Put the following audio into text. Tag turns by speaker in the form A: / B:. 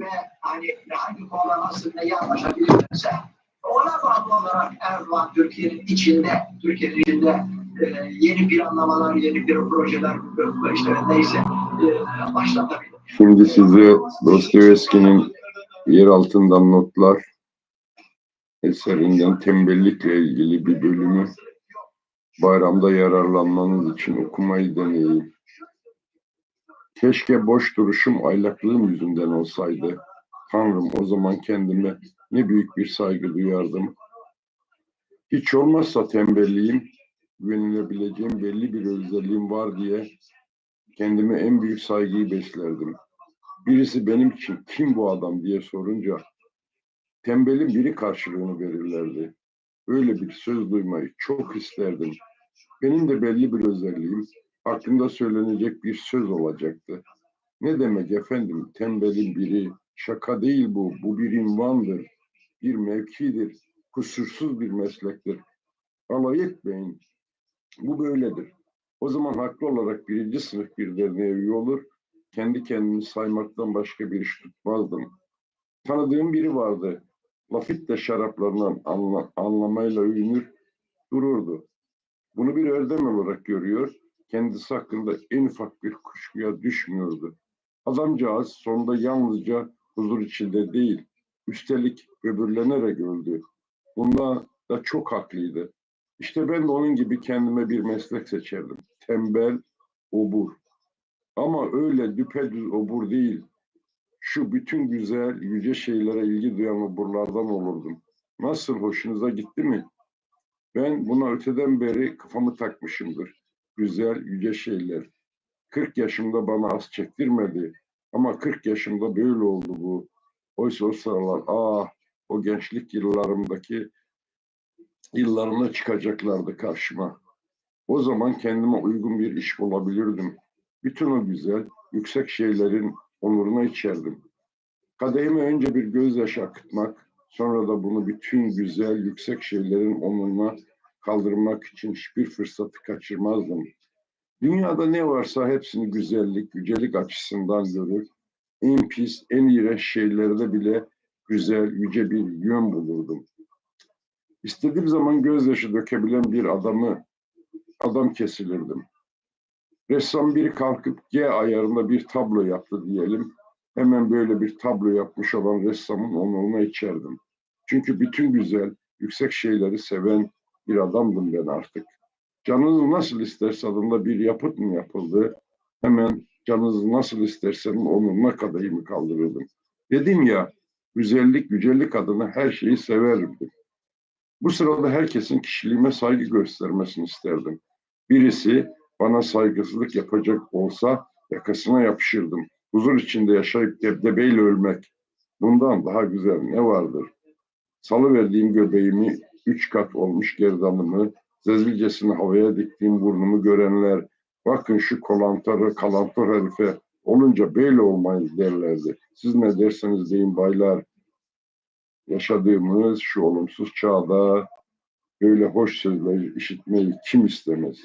A: ve hani hangi konuda nasıl neyi anlaşabilirse ona bağlı olarak Erdoğan Türkiye'nin içinde, Türkiye'nin içinde e, yeni planlamalar, yeni bir projeler işte neyse e, başlatabilir.
B: Şimdi size Dostoyevski'nin yer altından notlar eserinden tembellikle ilgili bir bölümü bayramda yararlanmanız için okumayı deneyeyim. Keşke boş duruşum aylaklığım yüzünden olsaydı. Tanrım o zaman kendime ne büyük bir saygı duyardım. Hiç olmazsa tembelliğim, güvenilebileceğim belli bir özelliğim var diye kendime en büyük saygıyı beslerdim. Birisi benim için kim bu adam diye sorunca tembelin biri karşılığını verirlerdi. Böyle bir söz duymayı çok isterdim. Benim de belli bir özelliğim, hakkında söylenecek bir söz olacaktı. Ne demek efendim, tembelin biri, şaka değil bu, bu bir invandır, bir mevkidir, kusursuz bir meslektir. Alay etmeyin, bu böyledir. O zaman haklı olarak birinci sınıf bir derneğe üye olur, kendi kendimi saymaktan başka bir iş tutmazdım. Tanıdığım biri vardı, Lafitte şaraplarından anla, anlamayla övünür, dururdu. Bunu bir erdem olarak görüyor, kendisi hakkında en ufak bir kuşkuya düşmüyordu. Adamcağız sonunda yalnızca huzur içinde değil, üstelik böbürlenerek öldü. Bunda da çok haklıydı. İşte ben de onun gibi kendime bir meslek seçerdim. Tembel, obur. Ama öyle düpedüz obur değil. Şu bütün güzel, yüce şeylere ilgi duyan oburlardan olurdum. Nasıl hoşunuza gitti mi? Ben buna öteden beri kafamı takmışımdır. Güzel, yüce şeyler. 40 yaşımda bana az çektirmedi. Ama 40 yaşımda böyle oldu bu. Oysa o sıralar, ah o gençlik yıllarımdaki yıllarına çıkacaklardı karşıma. O zaman kendime uygun bir iş bulabilirdim. Bütün o güzel, yüksek şeylerin onuruna içerdim. Kadehime önce bir gözyaşı akıtmak, sonra da bunu bütün güzel, yüksek şeylerin onuruna kaldırmak için hiçbir fırsatı kaçırmazdım. Dünyada ne varsa hepsini güzellik, yücelik açısından görür. En pis, en iğrenç şeylerde bile güzel, yüce bir yön bulurdum. İstediğim zaman gözyaşı dökebilen bir adamı, adam kesilirdim. Ressam biri kalkıp G ayarında bir tablo yaptı diyelim. Hemen böyle bir tablo yapmış olan ressamın onuruna içerdim. Çünkü bütün güzel, yüksek şeyleri seven bir adamdım ben artık. Canınız nasıl isterse adında bir yapıt mı yapıldı? Hemen canınız nasıl istersenin onuruna kadehimi kaldırırdım. Dedim ya, güzellik, yücelik adına her şeyi severim. Bu sırada herkesin kişiliğime saygı göstermesini isterdim. Birisi bana saygısızlık yapacak olsa yakasına yapışırdım. Huzur içinde yaşayıp debdebeyle ölmek. Bundan daha güzel ne vardır? Salı verdiğim göbeğimi, üç kat olmuş gerdanımı, zezilcesine havaya diktiğim burnumu görenler, bakın şu kolantarı, kalantor herife olunca böyle olmayız derlerdi. Siz ne derseniz deyin baylar. Yaşadığımız şu olumsuz çağda böyle hoş sözler işitmeyi kim istemez?